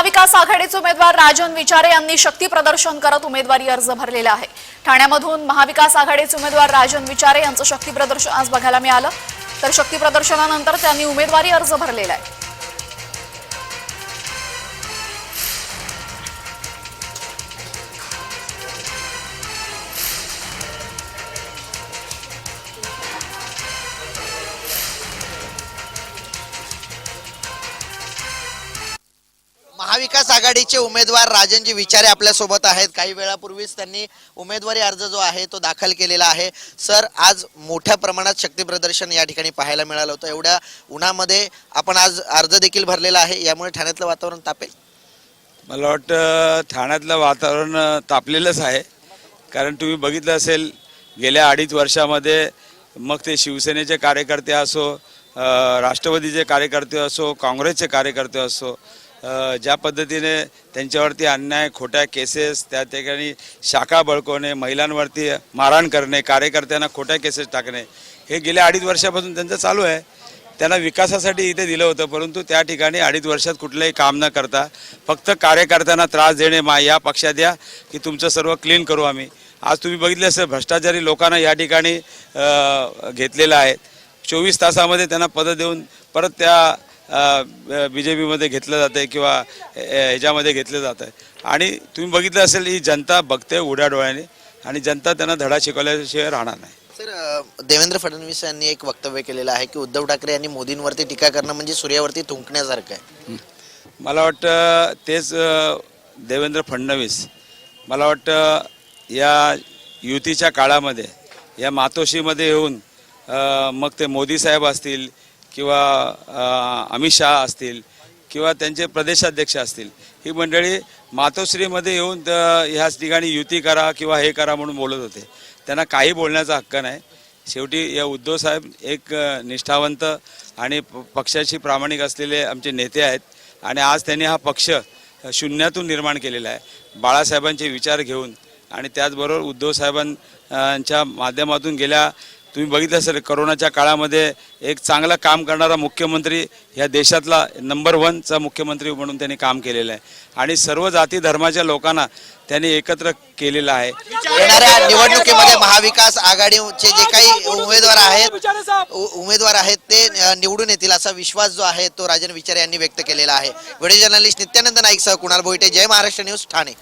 महाविकास आघाडीचे उमेदवार राजन विचारे यांनी शक्ती प्रदर्शन करत उमेदवारी अर्ज भरलेला आहे. ठाण्यामधून महाविकास आघाडीचे उमेदवार राजन विचारे यांचं शक्ती प्रदर्शन आज बघायला मिळालं. तर शक्ती प्रदर्शनानंतर त्यांनी उमेदवारी अर्ज भरलेला आहे. महाविकास आघाडीचे उमेदवार राजनजी विचारे आपल्यासोबत आहेत. काही वेळापूर्वीच त्यांनी उमेदवारी अर्ज जो आहे तो दाखल केलेला आहे. सर आज मोठ्या प्रमाणात शक्ती प्रदर्शन या ठिकाणी पाहायला मिळालं होतं. एवढ्या उन्हामध्ये आपण आज अर्ज देखील भरलेला आहे. यामुळे ठाण्यातलं वातावरण तापेल? मला वाटतं ठाण्यातलं वातावरण तापलेलंच आहे. कारण तुम्ही बघितलं असेल गेल्या अडीच वर्षामध्ये मग ते शिवसेनेचे कार्यकर्ते असो राष्ट्रवादीचे कार्यकर्ते असो काँग्रेसचे कार्यकर्ते असो ज्या पद्धतीने त्यांच्यावरती अन्याय खोट्या केसेस त्या ठिकाणी शाखा बळकवणे महिलांवरती मारहाण करणे कार्यकर्त्यांना खोट्या केसेस टाकणे हे गेल्या अडीच वर्षापासून त्यांचं चालू आहे. त्यांना विकासासाठी इथे दिलं होतं परंतु त्या ठिकाणी अडीच वर्षात कुठलंही काम न करता फक्त कार्यकर्त्यांना त्रास देणे मा या पक्षात द्या की तुमचं सर्व क्लीन करू आम्ही. आज तुम्ही बघितलं असेल भ्रष्टाचारी लोकांना या ठिकाणी घेतलेलं आहे. चोवीस तासामध्ये त्यांना पदं देऊन परत त्या बी जे पीमध्ये घेतलं जातं आहे किंवा ह्याच्यामध्ये घेतलं जातं आहे आणि तुम्ही बघितलं असेल ही जनता बघते उड्या डोळ्याने आणि जनता त्यांना धडा शिकवल्याशिवाय राहणार नाही. सर देवेंद्र फडणवीस यांनी एक वक्तव्य केलेलं आहे की उद्धव ठाकरे यांनी मोदींवरती टीका करणं म्हणजे सूर्यावरती थुंकण्यासारखं आहे. मला वाटतं तेच देवेंद्र फडणवीस. मला वाटतं या युतीच्या काळामध्ये या मातोश्रीमध्ये येऊन मग ते मोदी साहेब असतील किंवा अमित शहा असतील किंवा त्यांचे प्रदेशाध्यक्ष असतील ही मंडळी मातोश्रीमध्ये येऊन ह्याच ठिकाणी युती करा किंवा हे करा म्हणून बोलत होते. त्यांना काही बोलण्याचा हक्क नाही. शेवटी या उद्धव साहेब एक निष्ठावंत आणि प- पक्षाशी प्रामाणिक असलेले आमचे नेते आहेत आणि आज त्यांनी हा पक्ष शून्यातून निर्माण केलेला आहे. बाळासाहेबांचे विचार घेऊन आणि त्याचबरोबर उद्धव साहेबांच्या माध्यमातून गेल्या तुम्ही बघितलं असेल करोनाच्या काळामध्ये एक चांगलं काम करणारा मुख्यमंत्री ह्या देशातला नंबर वनचा मुख्यमंत्री म्हणून त्यांनी काम केलेलं आहे. आणि सर्व जाती धर्माच्या लोकांना त्यांनी एकत्र केलेलं आहे. येणाऱ्या निवडणुकीमध्ये महाविकास आघाडीचे जे काही उमेदवार आहेत उमेदवार आहेत ते निवडून येतील असा विश्वास जो आहे तो राजन विचारे यांनी व्यक्त केलेला आहे. व्हिडिओ जर्नलिस्ट नित्यानंद नाईक सह कुणाल बोईटे जय महाराष्ट्र न्यूज ठाणे.